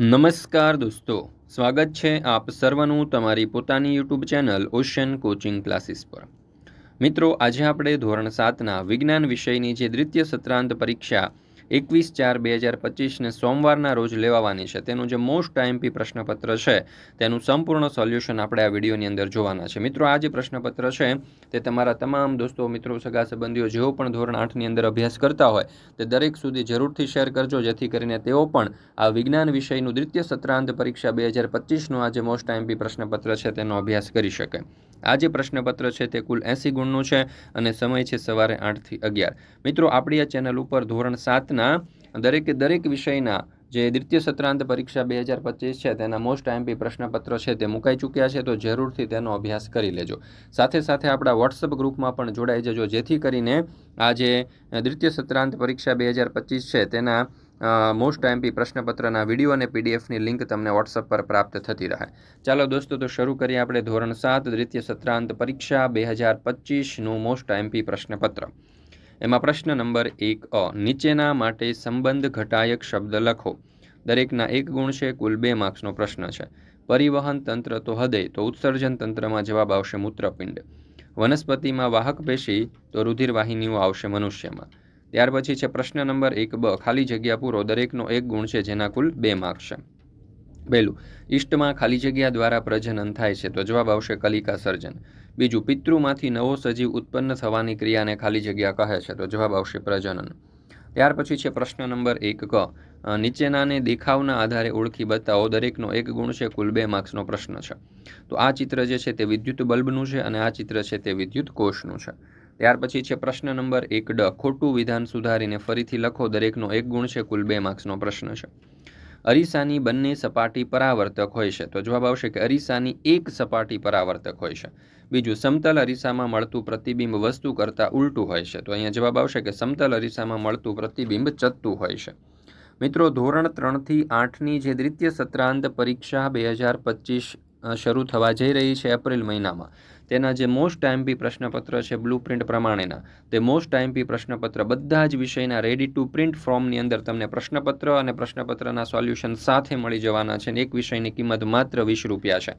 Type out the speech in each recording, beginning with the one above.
નમસ્કાર દોસ્તો, સ્વાગત છે આપ સર્વનું તમારી પોતાની YouTube channel Ocean coaching classes પર. મિત્રો, આજે આપણે ધોરણ સાતના વિજ્ઞાન વિષયની જે દ્વિતીય સત્રાંત પરીક્ષા એકવીસ ચાર બે હજાર પચીસને સોમવારના રોજ લેવાવાની છે. તેનું જે મોસ્ટ આઈએમપી પ્રશ્નપત્ર છે, તેનું સંપૂર્ણ સોલ્યુશન આપણે આ વિડીયોની અંદર જોવાના છે. મિત્રો, આ જે પ્રશ્નપત્ર છે, તે તમારા તમામ દોસ્તો, મિત્રો, સગા સંબંધીઓ જેઓ પણ ધોરણ આઠની અંદર અભ્યાસ કરતા હોય, તે દરેક સુધી જરૂરથી શેર કરજો, જેથી કરીને તેઓ પણ આ વિજ્ઞાન વિષયનું દ્વિતીય સત્રાંત પરીક્ષા બે હજાર પચીસનું આ જે મોસ્ટ આઈએમપી પ્રશ્નપત્ર છે, તેનો અભ્યાસ કરી શકે. આ જે પ્રશ્નપત્ર છે તે કુલ એંસી ગુણનું છે અને સમય છે સવારે આઠથી અગિયાર. મિત્રો, આપણી આ ચેનલ ઉપર ધોરણ સાતના દરેકે દરેક વિષયના જે દ્વિતીય સત્રાંત પરીક્ષા બે હજાર પચીસ છે તેના મોસ્ટ આઈએમપી પ્રશ્નપત્ર છે તે મુકાઈ ચૂક્યા છે તો જરૂરથી તેનો અભ્યાસ કરી લેજો. સાથે સાથે આપણા વોટ્સઅપ ગ્રુપમાં પણ જોડાઈ જજો જેથી કરીને આ જે દ્વિતીય સત્રાંત પરીક્ષા બે હજાર પચીસ છે તેના મોસ્ટ એમપી પ્રશ્નપત્રના વીડિયો અને પીડીએફની લિંક તમને વોટ્સઅપ પર પ્રાપ્ત થતી રહે. ચાલો દોસ્તો, તો શરૂ કરીએ આપણે ધોરણ સાત, દ્વિતીય સત્રાંત પરીક્ષા બે હજાર પચીસનું મોસ્ટ એમપી પ્રશ્નપત્ર. એમાં પ્રશ્ન નંબર એક અ, નીચેના માટે સંબંધ ઘટાયક શબ્દ લખો. દરેકના એક ગુણ છે, કુલ બે માર્ક્સનો પ્રશ્ન છે. પરિવહન તંત્ર તો હૃદય તો ઉત્સર્જન તંત્રમાં જવાબ આવશે મૂત્રપિંડ. વનસ્પતિમાં વાહક પેશી, તો રુધિરવાહિનીઓ આવશે મનુષ્યમાં. ત્યાર પછી છે પ્રશ્ન નંબર એક બ, ખાલી જગ્યા પૂરો દરેકનો એક ગુણ છે જેના કુલ બે માર્ક છે. પહેલું, ઈષ્ટમાં ખાલી જગ્યા દ્વારા પ્રજનન થાય છે તો જવાબ આવશે કલિકા સર્જન. બીજું, પિતૃમાંથી નવો સજીવ ઉત્પન્ન થવાની ક્રિયાને ખાલી જગ્યા કહે છે તો જવાબ આવશે પ્રજનન. ત્યાર પછી છે પ્રશ્ન નંબર એક ક નીચેનાને દેખાવના આધારે ઓળખી બતાવો દરેકનો એક ગુણ છે કુલ બે માર્ક્સનો પ્રશ્ન છે. તો આ ચિત્ર જે છે તે વિદ્યુત બલ્બનું છે અને આ ચિત્ર છે તે વિદ્યુત કોષનું છે. ત્યાર પછી છે પ્રશ્ન નંબર એક, ડ. ખોટું વિધાન સુધારીને ફરીથી લખો. દરેકનો એક ગુણ છે, કુલ બે માર્ક્સનો પ્રશ્ન છે. અરીસાની બંને સપાટી પરાવર્તક હોય છે. તો જવાબ આવશે કે અરીસાની એક સપાટી પરાવર્તક હોય છે. બીજું, સમતલ અરીસામાં મળતું પ્રતિબિંબ વસ્તુ કરતાં ઉલટું હોય છે. તો અહીંયા જવાબ આવશે કે સમતલ અરીસામાં મળતું પ્રતિબિંબ ચત્તું હોય છે. મિત્રો, ધોરણ ત્રણથી આઠની જે દ્વિતીય સત્રાંત પરીક્ષા બે હજાર પચીસ શરૂ થવા જઈ રહી છે એપ્રિલ મહિનામાં. તેના જે મોસ્ટ આઈએમપી પ્રશ્નપત્ર છે બ્લુ પ્રિન્ટ પ્રમાણેના, તે મોસ્ટ આઈએમપી પ્રશ્નપત્ર બધા જ વિષયના રેડી ટુ પ્રિન્ટ ફોર્મની અંદર તમને પ્રશ્નપત્ર અને પ્રશ્નપત્રના સોલ્યુશન સાથે મળી જવાના છે અને એક વિષયની કિંમત માત્ર વીસ રૂપિયા છે.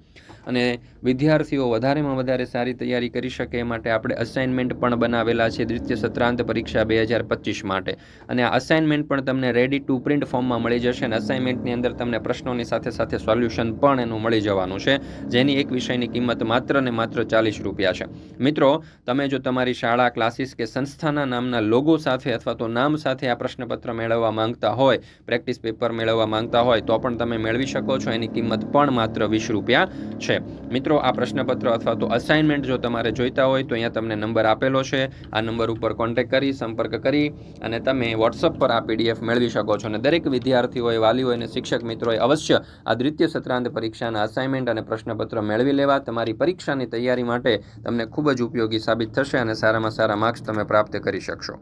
અને વિદ્યાર્થીઓ વધારેમાં વધારે સારી તૈયારી કરી શકે એ માટે આપણે અસાઇનમેન્ટ પણ બનાવેલા છે દ્વિતીય સત્રાંત પરીક્ષા બે હજાર પચીસ માટે. અને આ અસાઇનમેન્ટ પણ તમને રેડી ટુ પ્રિન્ટ ફોર્મમાં મળી જશે અને અસાઇનમેન્ટની અંદર તમને પ્રશ્નોની સાથે સાથે સોલ્યુશન પણ એનું મળી જવાનું છે. જેની એક વિષયની કિંમત માત્ર ને માત્ર ચાલીસ રૂપિયા છે. મિત્રો, તમે જો તમારી શાળા ક્લાસીસ કે સંસ્થાના નામના લોગો સાથે અથવા તો નામ સાથે આ પ્રશ્નપત્ર મેળવવા માંગતા હોય, પ્રેક્ટિસ પેપર મેળવવા માંગતા હોય, તો પણ તમે મેળવી શકો છો. એની કિંમત પણ માત્ર વીસ રૂપિયા છે. મિત્રો, આ પ્રશ્નપત્ર અથવા તો અસાઇનમેન્ટ જો તમારે જોઈતા હોય, તો અહીંયા તમને નંબર આપેલો છે. આ નંબર ઉપર કોન્ટેક્ટ કરી, સંપર્ક કરી અને તમે વોટ્સઅપ પર આ પીડીએફ મેળવી શકો છો. અને દરેક વિદ્યાર્થીઓએ વાલીઓ અને શિક્ષક મિત્રોએ અવશ્ય આ દ્વિતીય સત્રાંત પરીક્ષાના અસાઇનમેન્ટ અને પ્રશ્નપત્ર મેળવી લેવા તમારી પરીક્ષાની તૈયારી માટે તમને ખૂબ જ ઉપયોગી સાબિત થશે અને સારામાં સારા માર્ક્સ તમે પ્રાપ્ત કરી શકશો.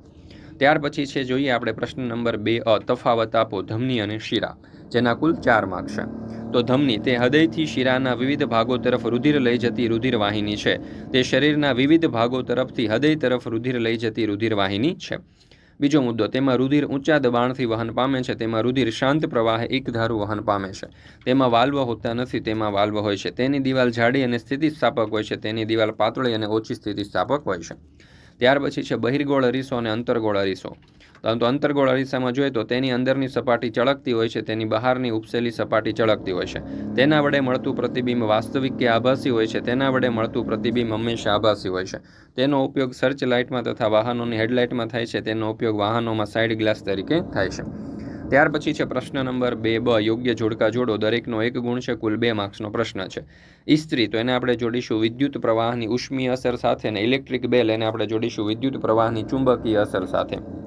ત્યાર પછી છે જોઈએ આપણે પ્રશ્ન નંબર બે, અ, તફાવત આપો ધમની અને શીરા, જેના કુલ ચાર માર્ક છે. તો ધમની, તે હૃદયથી શિરાના વિવિધ ભાગો તરફ રુધિર લઈ જતી રુધિર વાહિની છે. તે શરીરના વિવિધ ભાગો તરફથી હૃદય તરફ રુધિર લઈ જતી રુધિર વાહિની છે. બીજો મુદ્દો, તેમાં રુધિર ઊંચા દબાણથી વહન પામે છે, તેમાં રુધિર શાંત પ્રવાહે એકધારું વહન પામે છે. તેમાં વાલ્વ હોતા નથી, તેમાં વાલ્વ હોય છે. તેની દિવાલ જાડી અને સ્થિતિસ્થાપક હોય છે, તેની દિવાલ પાતળી અને ઓછી સ્થિતિસ્થાપક હોય છે. ત્યાર પછી છે બહિર્ગોળ અરીસો અને અંતર્ગોળ અરીસો. પરંતુ અંતર્ગોળ અરીસામાં જોઈએ તો તેની અંદરની સપાટી ચળકતી હોય છે, તેની બહારની ઉપસેલી સપાટી ચળકતી હોય છે. તેના વડે મળતું પ્રતિબિંબ વાસ્તવિક કે આભાસી હોય છે, તેના વડે મળતું પ્રતિબિંબ હંમેશા આભાસી હોય છે. તેનો ઉપયોગ સર્ચ લાઇટમાં તથા વાહનોની હેડલાઇટમાં થાય છે, તેનો ઉપયોગ વાહનોમાં સાઇડ ગ્લાસ તરીકે થાય છે. ત્યાર પછી છે પ્રશ્ન નંબર બે, બ, યોગ્ય જોડકા જોડો, દરેકનો એક ગુણ છે, કુલ બે માર્ક્સનો પ્રશ્ન છે. ઇસ્ત્રી તો એને આપણે જોડીશું વિદ્યુત પ્રવાહની ઉષ્મીય અસર સાથે અને ઇલેક્ટ્રિક બેલ, એને આપણે જોડીશું વિદ્યુત પ્રવાહની ચુંબકીય અસર સાથે.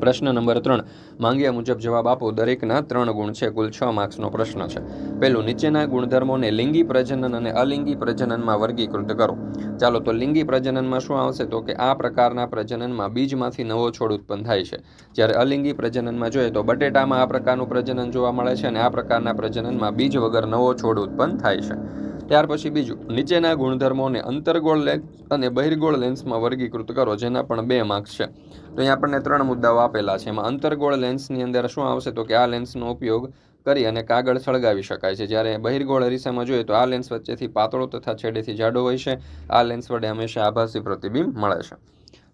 પ્રશ્ન નંબર ત્રણ. માંગ્યા મુજબ જવાબ આપો. દરેકના ત્રણ ગુણ છે. કુલ છ માર્ક્સનો પ્રશ્ન છે. પહેલું, નીચેના ગુણધર્મોને લિંગી પ્રજનન અને અલિંગી પ્રજનનમાં વર્ગીકૃત કરો. ચાલો તો લિંગી પ્રજનનમાં શું આવશે? તો કે આ પ્રકારના પ્રજનનમાં બીજમાંથી નવો છોડ ઉત્પન્ન થાય છે. જ્યારે અલિંગી પ્રજનનમાં જોઈએ તો બટેટામાં આ પ્રકારનું પ્રજનન જોવા મળે છે અને આ પ્રકારના પ્રજનનમાં બીજ વગર નવો છોડ ઉત્પન્ન થાય છે. ત્યાર પછી બીજું, નીચેના ગુણધર્મોને અંતર્ગોળ લેન્સ અને બહિર્ગોળ લેન્સમાં વર્ગીકૃત કરો, જેના પણ બે માર્ક્સ છે. તો અહીંયા આપણને ત્રણ મુદ્દાઓ આપેલા છે. એમાં અંતર્ગોળ લેન્સની અંદર શું આવશે? તો કે આ લેન્સનો ઉપયોગ કરી અને કાગળ સળગાવી શકાય છે. જ્યારે બહિર્ગોળ અરીસામાં જોઈએ તો આ લેન્સ વચ્ચેથી પાતળો તથા છેડેથી જાડો હોય છે. આ લેન્સ વડે હંમેશા આભાસી પ્રતિબિંબ મળે છે.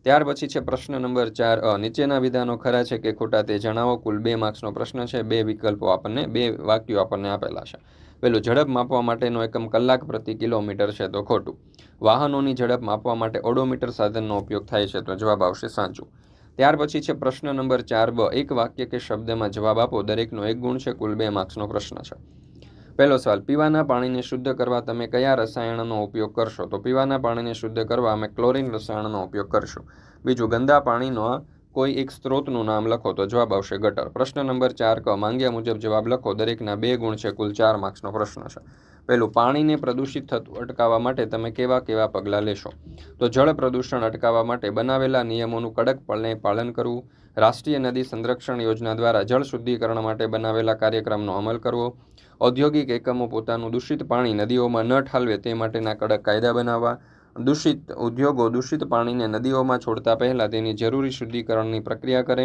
ત્યાર પછી છે પ્રશ્ન નંબર ચાર નીચેના વિધાનો ખરા છે કે ખોટા તે જણાવો? કુલ બે માર્ક્સનો પ્રશ્ન છે. બે વિકલ્પો આપણને, બે વાક્યો આપણને આપેલા છે. પેલું ઝડપ માપવા માટેનો એકમ કલાક પ્રતિ કિલોમીટર છે તો ખોટું. વાહનોની ઝડપ માપવા માટે ઓડોમીટર સાધનનો ઉપયોગ થાય છે તો જવાબ આવશે સાચું. ત્યાર પછી છે પ્રશ્ન નંબર ચાર બ, એક વાક્ય કે શબ્દમાં જવાબ આપો, દરેકનો એક ગુણ છે, કુલ બે માર્ક્સનો પ્રશ્ન છે. પહેલો સવાલ, પીવાના પાણીને શુદ્ધ કરવા તમે કયા રસાયણનો ઉપયોગ કરશો? તો પીવાના પાણીને શુદ્ધ કરવા અમે ક્લોરિન રસાયણનો ઉપયોગ કરશું. બીજું, ગંદા પાણીનો કોઈ એક સ્ત્રોતનું નામ લખો તો જવાબ આવશે ગટર. પ્રશ્ન નંબર ચાર, ક, માંગ્યા મુજબ જવાબ લખો. દરેકના બે ગુણ છે, કુલ ચાર માર્ક્સનો પ્રશ્ન છે. પહેલું, પાણીને પ્રદૂષિત થતું, અટકાવવા માટે તમે કેવા કેવા પગલાં લેશો? તો જળ પ્રદૂષણ અટકાવવા માટે બનાવેલા નિયમોનું કડકપણે પાલન કરવું. રાષ્ટ્રીય નદી સંરક્ષણ યોજના દ્વારા જળ શુદ્ધિકરણ માટે બનાવેલા કાર્યક્રમનો અમલ કરવો. ઔદ્યોગિક એકમો પોતાનું દૂષિત પાણી નદીઓમાં ન ઠાલવે તે માટેના કડક કાયદા બનાવવા. દૂષિત ઉદ્યોગો દૂષિત પાણીને નદીઓમાં છોડતા પહેલાં તેની જરૂરી શુદ્ધિકરણની પ્રક્રિયા કરે,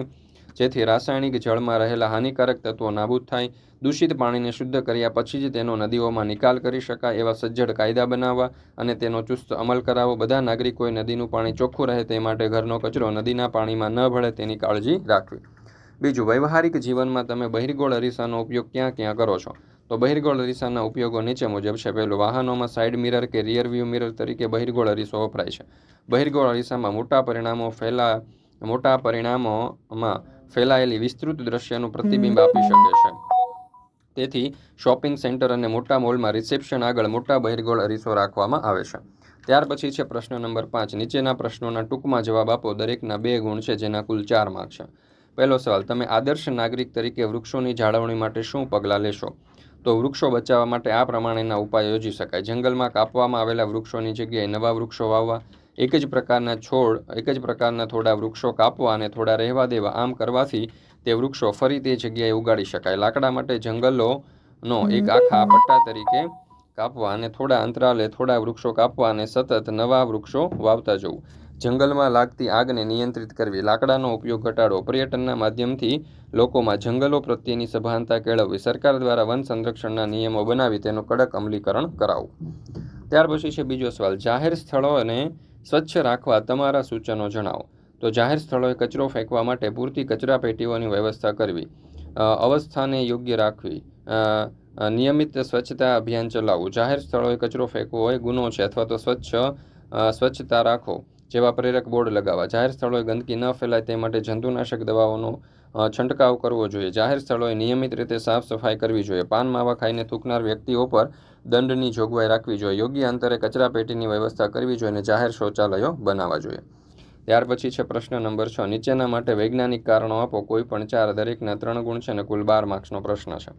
જેથી રાસાયણિક જળમાં રહેલા હાનિકારક તત્વો નાબૂદ થાય. દૂષિત પાણીને શુદ્ધ કર્યા પછી જ તેનો નદીઓમાં નિકાલ કરી શકાય એવા સજ્જડ કાયદા બનાવવા અને તેનો ચુસ્ત અમલ કરાવો. બધા નાગરિકોએ નદીનું પાણી ચોખ્ખું રહે તે માટે ઘરનો કચરો નદીના પાણીમાં ન ભળે તેની કાળજી રાખવી. બીજું વ્યવહારિક જીવનમાં તમે બહિર્ગોળ અરીસાનો ઉપયોગ ક્યાં ક્યાં કરો છો? તો બહિર્ગોળ અરીસાના ઉપયોગો નીચે મુજબ છે. પહેલું, વાહનોમાં સાઇડ મિરર કે રિયર વ્યૂ મિરર તરીકે બહિર્ગોળ અરીસો વપરાય છે. બહિર્ગોળ અરીસામાં મોટા પરિણામો ફેલા, મોટા પરિણામોમાં ફેલાયેલી વિસ્તૃત દ્રશ્યનું પ્રતિબિંબ આપી શકે છે. તેથી શોપિંગ સેન્ટર અને મોટા મોલમાં રિસેપ્શન આગળ મોટા બહિર્ગોળ અરીસો રાખવામાં આવે છે. ત્યાર પછી છે પ્રશ્ન નંબર પાંચ. નીચેના પ્રશ્નોના ટૂંકમાં જવાબ આપો. દરેકના બે ગુણ છે, જેના કુલ ચાર માર્ક છે. પહેલો સવાલ, તમે આદર્શ નાગરિક તરીકે વૃક્ષોની જાળવણી માટે શું પગલાં લેશો? તો વૃક્ષો બચાવવા માટે આ પ્રમાણેના ઉપાય યોજી શકાય. જંગલમાં કાપવામાં આવેલા વૃક્ષોની જગ્યાએ નવા વૃક્ષો વાવવા, એક જ પ્રકારના છોડ, એક જ પ્રકારના થોડા વૃક્ષો કાપવા અને થોડા રહેવા દેવા, આમ કરવાથી તે વૃક્ષો ફરી તે જગ્યાએ ઉગાડી શકાય. લાકડા માટે જંગલોનો એક આખા પટ્ટા તરીકે કાપવા અને થોડા અંતરાલે થોડા વૃક્ષો કાપવા અને સતત નવા વૃક્ષો વાવતા જવું. જંગલમાં લાગતી આગને નિયંત્રિત કરવી. લાકડાનો ઉપયોગ ઘટાડવો પર્યટનના માધ્યમથી લોકોમાં જંગલો પ્રત્યેની સભાનતા કેળવવી. સરકાર દ્વારા વન સંરક્ષણના નિયમો બનાવી તેનું કડક અમલીકરણ કરાવવું ત્યાર પછી છે બીજો સવાલ. જાહેર સ્થળોને સ્વચ્છ રાખવા તમારા સૂચનો જણાવો. તો જાહેર સ્થળોએ કચરો ફેંકવા માટે પૂરતી કચરા પેટીઓની વ્યવસ્થા કરવી. અવસ્થાને યોગ્ય રાખવી. નિયમિત સ્વચ્છતા અભિયાન ચલાવવું. જાહેર સ્થળોએ કચરો ફેંકવો એ ગુનો છે અથવા તો સ્વચ્છ સ્વચ્છતા રાખો. જેવા પ્રેરક બોર્ડ લગાવવા. જાહેર સ્થળોએ ગંદકી ન ફેલાય તે માટે જંતુનાશક દવાઓનો છંટકાવ કરવો જોઈએ. જાહેર સ્થળોએ નિયમિત રીતે સાફ સફાઈ કરવી જોઈએ. પાન, માવા ખાઈને થૂકનાર વ્યક્તિઓ પર દંડની જોગવાઈ રાખવી જોઈએ. યોગ્ય અંતરે કચરા પેટીની વ્યવસ્થા કરવી જોઈએ અને જાહેર શૌચાલયો બનાવવા જોઈએ. ત્યાર પછી છે પ્રશ્ન નંબર છ. નીચેના માટે વૈજ્ઞાનિક કારણો આપો. કોઈ પણ ચાર દરેકના ત્રણ ગુણ છે અને કુલ બાર માર્ક્સનો પ્રશ્ન છે.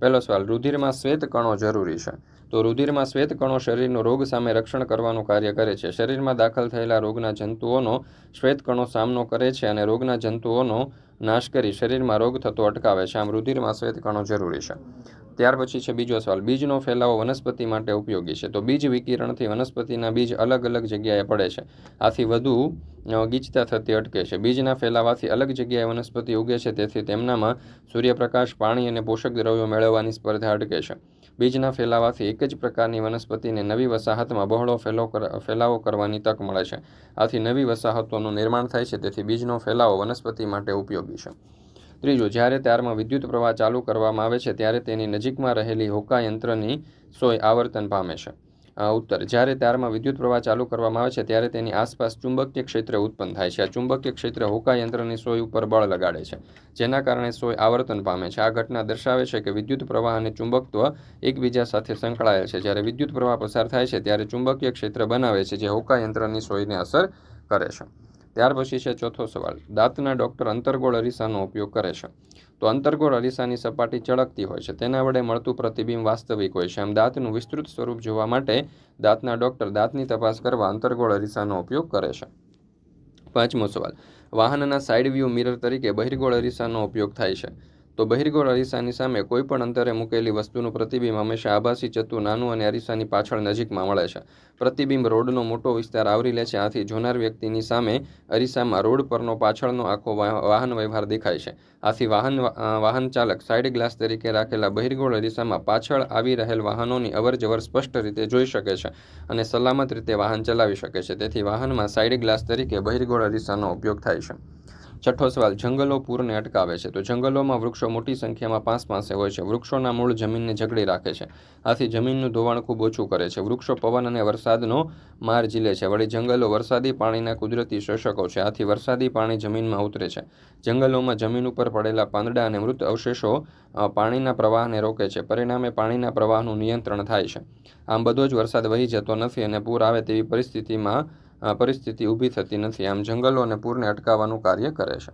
પહેલો સવાલ, રુધિરમાં શ્વેત કણો જરૂરી છે? તો રુધિરમાં શ્વેત કણો શરીરનો રોગ સામે રક્ષણ કરવાનું કાર્ય કરે છે. શરીરમાં દાખલ થયેલા રોગના જંતુઓનો શ્વેત કણો સામનો કરે છે અને રોગના જંતુઓનો નાશ કરી શરીરમાં રોગ થતો અટકાવે છે. આમ રુધિરમાં શ્વેત કણો જરૂરી છે. ત્યાર પછી છે બીજો સવાલ. બીજનો ફેલાવો વનસ્પતિ માટે ઉપયોગી છે. તો બીજ વિકિરણથી વનસ્પતિના બીજ અલગ અલગ જગ્યાએ પડે છે. આથી વધુ ગીચતા થતી અટકે છે. બીજના ફેલાવાથી અલગ જગ્યાએ વનસ્પતિ ઉગે છે. તેથી તેમનામાં સૂર્યપ્રકાશ, પાણી અને પોષક દ્રવ્યો મેળવવાની સ્પર્ધા અટકે છે. બીજના ફેલાવાથી એક જ પ્રકારની વનસ્પતિને નવી વસાહતમાં બહોળો ફેલો ફેલાવો કરવાની તક મળે છે. આથી નવી વસાહતોનું નિર્માણ થાય છે. તેથી બીજનો ફેલાવો વનસ્પતિ માટે ઉપયોગી છે. ત્રીજું, જ્યારે તારમાં વિદ્યુત પ્રવાહ ચાલુ કરવામાં આવે છે, ત્યારે તેની નજીકમાં રહેલી હોકા યંત્રની સોય આવર્તન પામે છે. ઉત્તર, જ્યારે તારમાં વિદ્યુત પ્રવાહ ચાલુ કરવામાં આવે છે, ત્યારે તેની આસપાસ ચુંબકીય ક્ષેત્ર ઉત્પન્ન થાય છે. આ ચુંબકીય ક્ષેત્ર હોકા યંત્રની સોય ઉપર બળ લગાડે છે, જેના કારણે સોય આવર્તન પામે છે. આ ઘટના દર્શાવે છે કે વિદ્યુત પ્રવાહ અને ચુંબકત્વ એકબીજા સાથે સંકળાયેલ છે. જ્યારે વિદ્યુત પ્રવાહ પસાર થાય છે, ત્યારે ચુંબકીય ક્ષેત્ર બનાવે છે, જે હોકા યંત્રની સોયને અસર કરે છે. ત્યાર પછી છે ચોથો સવાલ. દાંતના ડૉક્ટર અંતર્ગોળ અરીસાનો ઉપયોગ કરે છે. તો અંતર્ગોળ અરીસાની સપાટી ચળકતી હોય છે. તેના વડે મળતું પ્રતિબિંબ વાસ્તવિક હોય છે. આમ દાંતનું વિસ્તૃત સ્વરૂપ જોવા માટે દાંતના ડૉક્ટર દાંતની તપાસ કરવા અંતર્ગોળ અરીસાનો ઉપયોગ કરે છે. પાંચમો સવાલ. વાહનના સાઇડ વ્યૂ મિરર તરીકે બહિર્ગોળ અરીસાનો ઉપયોગ થાય છે. તો બહિર્ગોળ અરીસાની સામે કોઈપણ અંતરે મૂકેલી વસ્તુનું પ્રતિબિંબ હંમેશા આભાસી જતું નાનું અને અરીસાની પાછળ નજીકમાં મળે છે. પ્રતિબિંબ રોડનો મોટો વિસ્તાર આવરી લે છે. આથી જોનાર વ્યક્તિની સામે અરીસામાં રોડ પરનો પાછળનો આખો વાહ- વાહન વ્યવહાર દેખાય છે. આથી વાહન વાહન ચાલક સાઇડ ગ્લાસ તરીકે રાખેલા બહિર્ગોળ અરીસામાં પાછળ આવી રહેલ વાહનોની અવરજવર સ્પષ્ટ રીતે જોઈ શકે છે અને સલામત રીતે વાહન ચલાવી શકે છે. તેથી વાહનમાં સાઇડ ગ્લાસ તરીકે બહિર્ગોળ અરીસાનો ઉપયોગ થાય છે. છઠ્ઠો સવાલ, જંગલો પૂરને અટકાવે છે. તો જંગલોમાં વૃક્ષો મોટી સંખ્યામાં પાંચ પાસે હોય છે. વૃક્ષોના મૂળ જમીનને જકડી રાખે છે. આથી જમીનનું ધોવાણ ખૂબ ઓછું કરે છે. વૃક્ષો પવન અને વરસાદનો માર ઝીલે છે. વળી જંગલો વરસાદી પાણીના કુદરતી શોષકો છે. આથી વરસાદી પાણી જમીનમાં ઉતરે છે. જંગલોમાં જમીન ઉપર પડેલા પાંદડા અને મૃત અવશેષો પાણીના પ્રવાહને રોકે છે. પરિણામે પાણીના પ્રવાહનું નિયંત્રણ થાય છે. આમ બધો જ વરસાદ વહી જતો નથી અને પૂર આવે તેવી પરિસ્થિતિમાં પરિસ્થિતિ ઊભી થતી નથી. આમ જંગલો અને પૂરને અટકાવવાનું કાર્ય કરે છે.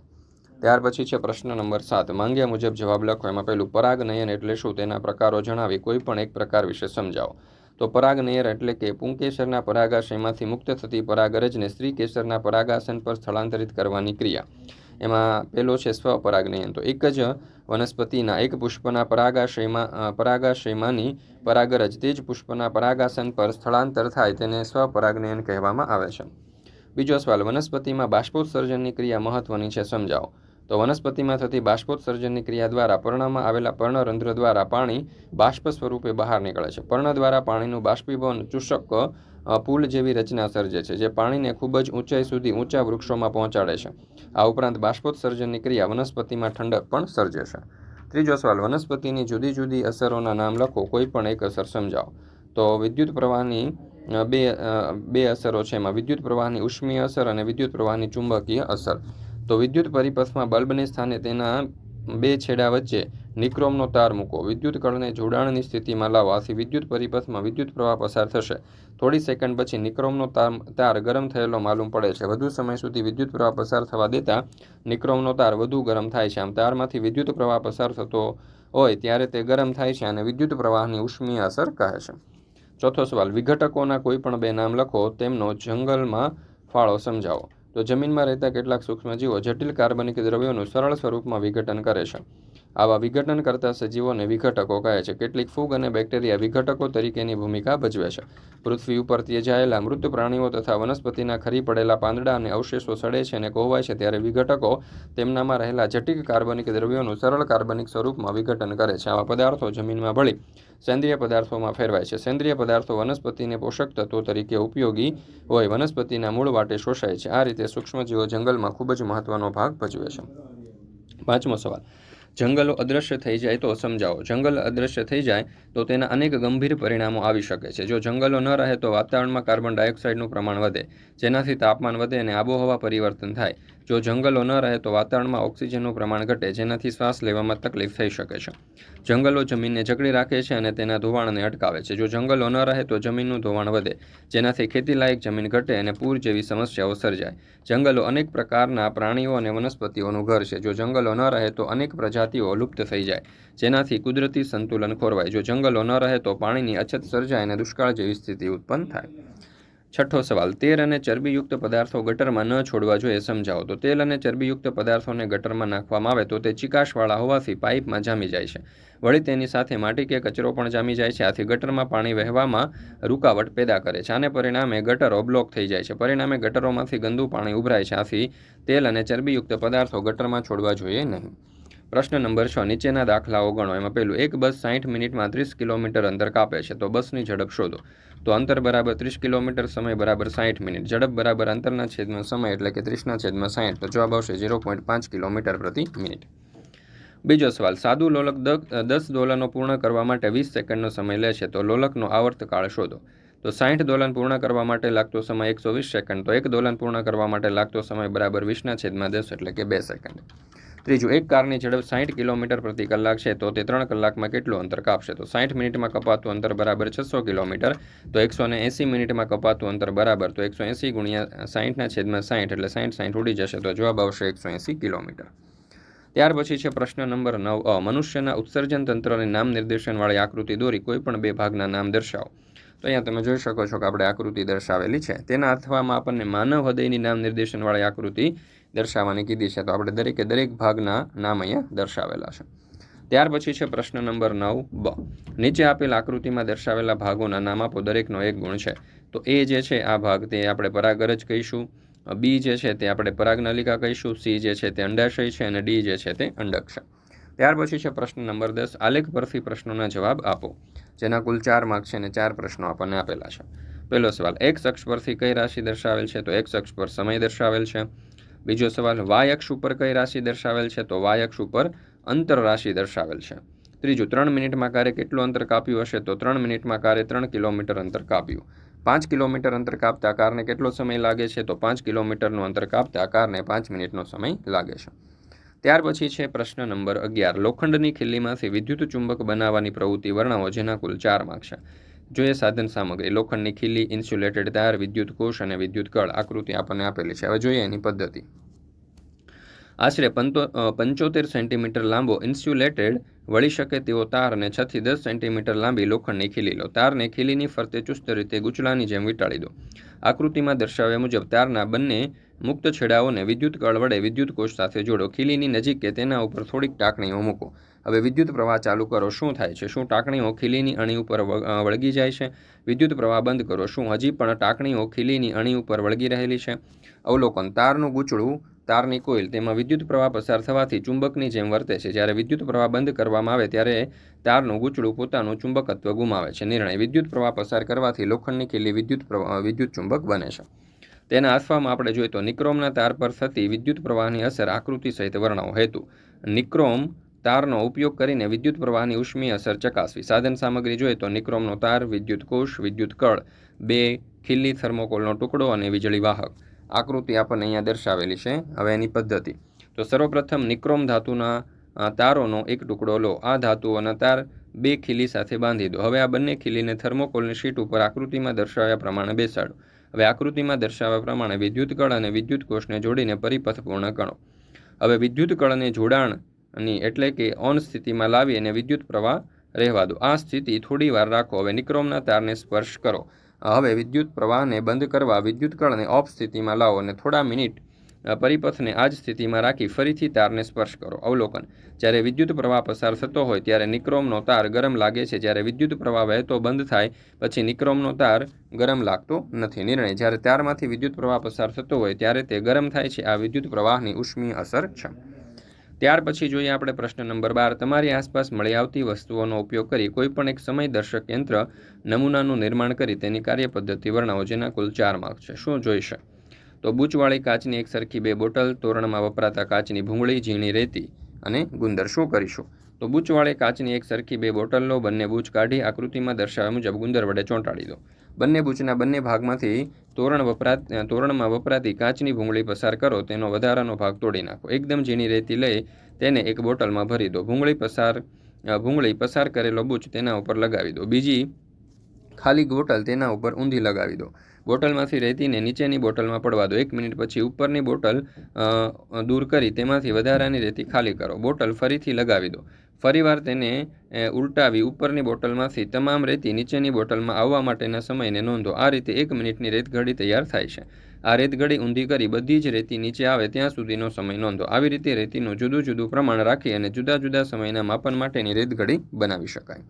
ત્યાર પછી છે પ્રશ્ન નંબર સાત. માંગ્યા મુજબ જવાબ લખો. એમાં પહેલું પરાગનયન એટલે શું? તેના પ્રકારો જણાવી કોઈ પણ એક પ્રકાર વિશે સમજાવો. તો પરાગનયર એટલે કે પુંકેસરના પરાગાશયમાંથી મુક્ત થતી પરાગરજને સ્ત્રી કેસરના પરાગાસન પર સ્થળાંતરિત કરવાની ક્રિયા. એમાં પેલો છે સ્વપરાગનયન તો એક જ વનસ્પતિના એક પુષ્પના પરાગાશયમાં પરાગાશયમાંની પરાગરજ તે જ પુષ્પના પરાગાસન પર સ્થળાંતર થાય તેને સ્વપરાગનયન કહેવામાં આવે છે. બીજો સવાલ, વનસ્પતિમાં બાષ્પોત્સર્જનની ક્રિયા મહત્વની છે સમજાવો. તો વનસ્પતિમાં થતી બાષ્પોત્સર્જનની ક્રિયા દ્વારા પર્ણમાં આવેલા પર્ણરંધ્ર દ્વારા પાણી બાષ્પ સ્વરૂપે બહાર નીકળે છે. પર્ણ દ્વારા પાણીનું બાષ્પીભવન ચૂષક પુલ જેવી રચના સર્જે છે, જે પાણીને ખૂબ જ ઊંચાઈ સુધી ઊંચા વૃક્ષોમાં પહોંચાડે છે. આ ઉપરાંત બાષ્પોત્સર્જનની ક્રિયા વનસ્પતિમાં ઠંડક પણ સર્જે છે. ત્રીજો સવાલ, વનસ્પતિની જુદી જુદી અસરોના નામ લખો, કોઈ પણ એક અસર સમજાવો. તો વિદ્યુત પ્રવાહની બે બે અસરો છે એમાં, વિદ્યુત પ્રવાહની ઉષ્મીય અસર અને વિદ્યુત પ્રવાહની ચુંબકીય અસર. તો વિદ્યુત પરિપથમાં બલ્બને સ્થાને તેના બે છેડા વચ્ચે નિક્રોમનો તાર મૂકો. વિદ્યુત કળને જોડાણની સ્થિતિમાં લાવો. આથી વિદ્યુત પરિપથમાં વિદ્યુત પ્રવાહ પસાર થશે. થોડી સેકન્ડ પછી નિક્રોમનો તાર તાર ગરમ થયેલો માલુમ પડે છે. વધુ સમય સુધી વિદ્યુત પ્રવાહ પસાર થવા દેતા નિક્રોમનો તાર વધુ ગરમ થાય છે. આમ તારમાંથી વિદ્યુત પ્રવાહ પસાર થતો હોય ત્યારે તે ગરમ થાય છે અને વિદ્યુત પ્રવાહની ઉષ્મીય અસર કહે છે. ચોથો સવાલ, વિઘટકોના કોઈ પણ બે નામ લખો. તેમનો જંગલમાં ફાળો સમજાવો. તો જમીનમાં રહેતા કેટલાક સૂક્ષ્મજીવો જટિલ કાર્બનિક દ્રવ્યોનું સરળ સ્વરૂપમાં વિઘટન કરે છે. આવા વિઘટન કરતા સજીવોને વિઘટકો કહે છે. કેટલીક ફૂગ અને બેક્ટેરિયા વિઘટકો તરીકેની ભૂમિકા ભજવે છે. પૃથ્વી ઉપર ત્યજાયેલા મૃત પ્રાણીઓ તથા વનસ્પતિના ખરી પડેલા પાંદડા અને અવશેષો સડે છે અને કોહવાય છે ત્યારે વિઘટકો તેમનામાં રહેલા જટિક કાર્બનિક દ્રવ્યોનું સરળ કાર્બનિક સ્વરૂપમાં વિઘટન કરે છે. આવા પદાર્થો જમીનમાં ભળી સેન્દ્રિય પદાર્થોમાં ફેરવાય છે. સેન્દ્રિય પદાર્થો વનસ્પતિને પોષક તત્વો તરીકે ઉપયોગી હોય વનસ્પતિના મૂળ વાટે શોષાય છે. આ રીતે સૂક્ષ્મજીવો જંગલમાં ખૂબ જ મહત્વનો ભાગ ભજવે છે. પાંચમો સવાલ. જંગલો અદૃશ્ય થઈ જાય તો સમજાવો. જંગલ અદૃશ્ય થઈ જાય તો તેના અનેક ગંભીર પરિણામો આવી શકે છે. જો જંગલો ન રહે તો વાતાવરણમાં કાર્બન ડાયોક્સાઇડનું પ્રમાણ વધે, જેનાથી તાપમાન વધે અને આબોહવા પરિવર્તન થાય. જો જંગલો ન રહે તો વાતાવરણમાં ઓક્સિજનનું પ્રમાણ ઘટે, જેનાથી શ્વાસ લેવામાં તકલીફ થઈ શકે છે. જંગલો જમીનને જકડી રાખે છે અને તેના ધોવાણને અટકાવે છે. જો જંગલો ન રહે તો જમીનનું ધોવાણ વધે, જેનાથી ખેતીલાયક જમીન ઘટે અને પૂર જેવી સમસ્યાઓ સર્જાય. જંગલો અનેક પ્રકારના પ્રાણીઓ અને વનસ્પતિઓનું ઘર છે. જો જંગલો ન રહે તો અનેક પ્રજાતિઓ લુપ્ત થઈ જાય, જેનાથી કુદરતી સંતુલન ખોરવાય. જો જંગલો ન રહે તો પાણીની અછત સર્જાય અને દુષ્કાળ જેવી સ્થિતિ ઉત્પન્ન થાય. છઠ્ઠો સવાલ, તેલ અને ચરબીયુક્ત પદાર્થો ગટરમાં ન છોડવા જોઈએ સમજાવો. તો તેલ અને ચરબીયુક્ત પદાર્થોને ગટરમાં નાખવામાં આવે તો તે ચિકાશવાળા હોવાથી પાઇપમાં જામી જાય છે. વળી તેની સાથે માટી કે કચરો પણ જામી જાય છે. આથી ગટરમાં પાણી વહેવામાં રૂકાવટ પેદા કરે છે. આને પરિણામે ગટરો બ્લોક થઈ જાય છે. પરિણામે ગટરોમાંથી ગંદુ પાણી ઉભરાય છે. આથી તેલ અને ચરબીયુક્ત પદાર્થો ગટરમાં છોડવા જોઈએ નહીં. પ્રશ્ન નંબર છ, નીચેના દાખલાઓ ગણો. એમાં પહેલું, એક બસ સાઠ મિનિટમાં ત્રીસ કિલોમીટર અંતર કાપે છે, તો બસની ઝડપ શોધો. તો અંતર બરાબર ત્રીસ કિલોમીટર, સમય બરાબર સાઠ મિનિટ. ઝડપ બરાબર અંતરના છેદમાં સમય એટલે કે ત્રીસના છેદમાં સાઠ તો જવાબ આવશે ઝીરો પોઈન્ટ પાંચ કિલોમીટર પ્રતિ મિનિટ. બીજો સવાલ, સાદું લોલક દસ દોલનો પૂર્ણ કરવા માટે વીસ સેકન્ડનો સમય લે છે, તો લોલકનો આવર્તકાળ શોધો. તો સાઠ દોલન પૂર્ણ કરવા માટે લાગતો સમય એકસો વીસ સેકન્ડ, તો એક દોલન પૂર્ણ કરવા માટે લાગતો સમય બરાબર વીસના છેદમાં દસ એટલે કે બે સેકન્ડ. ત્રીજું, એક કારની ઝડપ સાઠ કિલોમીટર પ્રતિ કલાક છે, તો તે ત્રણ કલાકમાં કેટલું અંતર કાપશે? તો સાઠ મિનિટમાં કપાતું અંતર બરાબર છસો કિલોમીટર, તો એકસો ને એંસી મિનિટમાં કપાતું અંતર બરાબર, તો એકસો એંસી ગુણ્યા સાઠના છેદમાં સાઠ એટલે સાઠ સાઠ ઉડી જશે, તો જવાબ આવશે એકસો એંસી કિલોમીટર. ત્યાર પછી છે પ્રશ્ન નંબર નવ, અ, મનુષ્યના ઉત્સર્જન તંત્રની નામ નિર્દેશનવાળી આકૃતિ દોરી કોઈ પણ બે ભાગના નામ દર્શાવો. તો અહીંયા તમે જોઈ શકો છો કે આપણે આકૃતિ દર્શાવેલી છે. તેના અથવામાં આપણને માનવ હૃદયની નામ નિર્દેશનવાળી આકૃતિ દર્શાવવાની કીધી છે. તો આપણે દરેકે દરેક ભાગના નામ અહીંયા દર્શાવેલા છે. ત્યાર પછી છે પ્રશ્ન નંબર નવ બ. નીચે આપેલ આકૃતિમાં દર્શાવેલા ભાગોના નામ આપો. દરેકનો એક ગુણ છે. તો એ જે છે આ ભાગ તે આપણે પરાગરજ કહીશું. બી જે છે તે આપણે પરાગનલિકા કહીશું. સી જે છે તે અંડાશય છે અને ડી જે છે તે અંડક ત્યાર પછી છે પ્રશ્ન નંબર દસ. આલેખ પરથી પ્રશ્નોના જવાબ આપો. જેના કુલ ચાર માર્ક છે અને ચાર પ્રશ્નો આપણને આપેલા છે. પહેલો સવાલ એક્સ અક્ષ પરથી કઈ રાશિ દર્શાવેલ છે? તો એક્સ અક્ષ પર સમય દર્શાવેલ છે. બીજો સવાલ, વાય અક્ષ ઉપર કઈ રાશિ દર્શાવેલ છે? તો વાય અક્ષ ઉપર અંતર રાશિ દર્શાવેલ છે. ત્રીજું, ત્રણ મિનિટમાં કારે કેટલું અંતર કાપ્યું હશે? તો ત્રણ મિનિટમાં કારે ત્રણ કિલોમીટર અંતર કાપ્યું. પાંચ કિલોમીટર અંતર કાપતા કારને કેટલો સમય લાગે છે? તો પાંચ કિલોમીટરનું અંતર કાપતા કારને પાંચ મિનિટનો સમય લાગે છે. ત્યાર પછી છે પ્રશ્ન નંબર અગિયાર. લોખંડની ખીલ્લીમાંથી વિદ્યુત ચુંબક બનાવવાની પ્રવૃત્તિ વર્ણવો, જેના કુલ ચાર માર્ક છે. જોઈએ સાધન સામગ્રી, લોખંડની ખીલી, ઇન્સ્યુલેટેડ તાર વિદ્યુત કોષ અને વિદ્યુત કળ આકૃતિ આપણને આપેલી છે. હવે જોઈએ એની પદ્ધતિ. આશરે પંતો પંચોતેર સેન્ટીમીટર લાંબો ઇન્સ્યુલેટેડ, વળી શકે તેવો તાર અને છથી દસ સેન્ટીમીટર લાંબી લોખંડની ખીલી લો. તારને ખીલીની ફરતે ચુસ્ત રીતે ગૂંચળાની જેમ વીંટાળી દો. આકૃતિમાં દર્શાવ્યા મુજબ તારના બંને મુક્ત છેડાઓને વિદ્યુત કળ વડે વિદ્યુત કોષ સાથે જોડો. ખીલીની નજીક કે તેના ઉપર થોડીક ટાંકણીઓ મૂકો. હવે વિદ્યુત પ્રવાહ ચાલુ કરો. શું થાય છે? શું ટાંકણીઓ ખીલીની અણી ઉપર વળગી જાય છે? વિદ્યુત પ્રવાહ બંધ કરો. શું હજી પણ ટાંકણીઓ ખીલીની અણી ઉપર વળગી રહેલી છે? અવલોકન. તારનું ગૂંચળું, તારની કોઇલ. તેમાં વિદ્યુત પ્રવાહ પસાર થવાથી ચુંબકની જેમ વર્તે છે. જ્યારે વિદ્યુત પ્રવાહ બંધ કરવામાં આવે ત્યારે તારનું ગૂંચળું પોતાનું ચુંબકત્વ ગુમાવે છે. નિર્ણય. વિદ્યુત પ્રવાહ પસાર કરવાથી લોખંડની ખીલી વિદ્યુત વિદ્યુત ચુંબક બને છે. તેના આસવામાં આપણે જોઈએ તો નિક્રોમના તાર પર થતી વિદ્યુત પ્રવાહની અસર આકૃતિ સહિત વર્ણવો હેતુ. નિક્રોમ તારનો ઉપયોગ કરીને વિદ્યુત પ્રવાહની ઉષ્મીય અસર ચકાસવી. સાધન સામગ્રી જોઈએ તો નિક્રોમનો તાર વિદ્યુત કોષ વિદ્યુત કળ બે ખીલ્લી થર્મોકોલનો ટુકડો અને વીજળી વાહક. આકૃતિ આપણને અહીંયા દર્શાવેલી છે. હવે એની પદ્ધતિ. તો સર્વપ્રથમ નિક્રોમ ધાતુના તારોનો એક ટુકડો લો. આ ધાતુઓના તાર બે ખીલી સાથે બાંધી દો. હવે આ બંને ખીલીને થર્મોકોલની શીટ ઉપર આકૃતિમાં દર્શાવ્યા પ્રમાણે બેસાડો. હવે આકૃતિમાં દર્શાવ્યા પ્રમાણે વિદ્યુત કળ અને વિદ્યુત કોષને જોડીને પરિપથ પૂર્ણ કરો હવે વિદ્યુત કળને જોડાણની એટલે કે ઓન સ્થિતિમાં લાવી અને વિદ્યુત પ્રવાહ રહેવા દો. આ સ્થિતિ થોડી વાર રાખો. હવે નિક્રોમના તારને સ્પર્શ કરો. હવે વિદ્યુત પ્રવાહને બંધ કરવા વિદ્યુત કળને ઓફ સ્થિતિમાં લાવો અને થોડા મિનિટ પરિપથને આ જ સ્થિતિમાં રાખી ફરીથી તારને સ્પર્શ કરો. અવલોકન. જ્યારે વિદ્યુત પ્રવાહ પસાર થતો હોય ત્યારે નિક્રોમનો તાર ગરમ લાગે છે. જ્યારે વિદ્યુત પ્રવાહ વહેતો બંધ થાય, પછી નિક્રોમનો તાર ગરમ લાગતો નથી. નિર્ણય. જ્યારે તારમાંથી વિદ્યુત પ્રવાહ પસાર થતો હોય ત્યારે તે ગરમ થાય છે. આ વિદ્યુત પ્રવાહની ઉષ્મીય અસર છે. ત્યાર પછી જોઈએ આપણે પ્રશ્ન નંબર બાર. તમારી આસપાસ મળી આવતી વસ્તુઓનો ઉપયોગ કરી કોઈપણ એક સમય દર્શક યંત્ર નમૂનાનું નિર્માણ કરી તેની કાર્યપદ્ધતિ વર્ણવો, જેના કુલ ચાર માર્ક છે. શું જોઈશે તો બૂચવાળી કાચની એક સરખી બે બોટલ, તોરણમાં વપરાતા કાચની ભૂંગળી, ઝીણી રેતી અને ગુંદર શું કરીશું? તો બૂચવાળી કાચની એક સરખી બે બોટલ લો બંને બૂચ કાઢી આકૃતિમાં દર્શાવ્યા મુજબ ગુંદર વડે ચોંટાડી દો. બંને બૂચના બંને ભાગમાંથી તોરણ વપરા તોરણમાં વપરાતી કાચની ભૂંગળી પસાર કરો, તેનો વધારાનો ભાગ તોડી નાખો. એકદમ ઝીણી રેતી લઈ તેને એક બોટલમાં ભરી દો. ભૂંગળી પસાર ભૂંગળી પસાર કરેલો બૂચ તેના ઉપર લગાવી દો. બીજી ખાલી બોટલ તેના ઉપર ઊંધી લગાવી દો. બોટલમાંથી રેતીને નીચેની બોટલમાં પડવા દો. એક મિનિટ પછી ઉપરની બોટલ દૂર કરી તેમાંથી વધારાની રેતી ખાલી કરો. બોટલ ફરીથી લગાવી દો. ફરીવાર તેને ઉલટાવી ઉપરની બોટલમાંથી તમામ રેતી નીચેની બોટલમાં આવવા માટેના સમયને નોંધો. આ રીતે એક મિનિટની રેતઘડી તૈયાર થાય છે. આ રેતઘડી ઊંધી કરી બધી જ રેતી નીચે આવે ત્યાં સુધીનો સમય નોંધો. આવી રીતે રેતીનું જુદું જુદું પ્રમાણ રાખી અને જુદા જુદા સમયના માપન માટેની રેતઘડી બનાવી શકાય.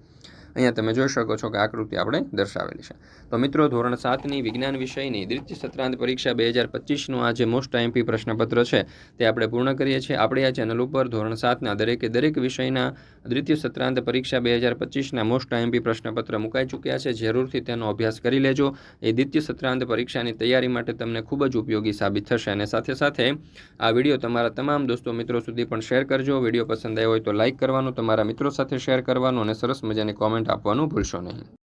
અહીંયા તમે જોઈ શકો છો કે આકૃતિ આપણે દર્શાવેલી છે. તો મિત્રો, ધોરણ સાતની વિજ્ઞાન વિષયની દ્વિતીય સત્રાંત પરીક્ષા બે હજાર પચીસનું આ જે મોસ્ટ આઈમ્પી પ્રશ્નપત્ર છે. તે આપણે પૂર્ણ કરીએ છીએ. આપણે આ ચેનલ ઉપર ધોરણ સાતના દરેકે દરેક વિષયના દ્વિતીય સત્રાંત પરીક્ષા બે હજાર પચીસના મોસ્ટ આઈમ્પી પ્રશ્નપત્ર મુકાઈ ચૂક્યા છે. જરૂરથી તેનો અભ્યાસ કરી લેજો. એ દ્વિતીય સત્રાંત પરીક્ષાની તૈયારી માટે તમને ખૂબ જ ઉપયોગી સાબિત થશે. અને સાથે સાથે આ વીડિયો તમારા તમામ દોસ્તો મિત્રો સુધી પણ શેર કરજો. વીડિયો પસંદ આવ્યો હોય તો લાઇક કરવાનું, તમારા મિત્રો સાથે શેર કરવાનું અને સરસ મજાની કોમેન્ટ આપવાનું ભૂલશો નહીં.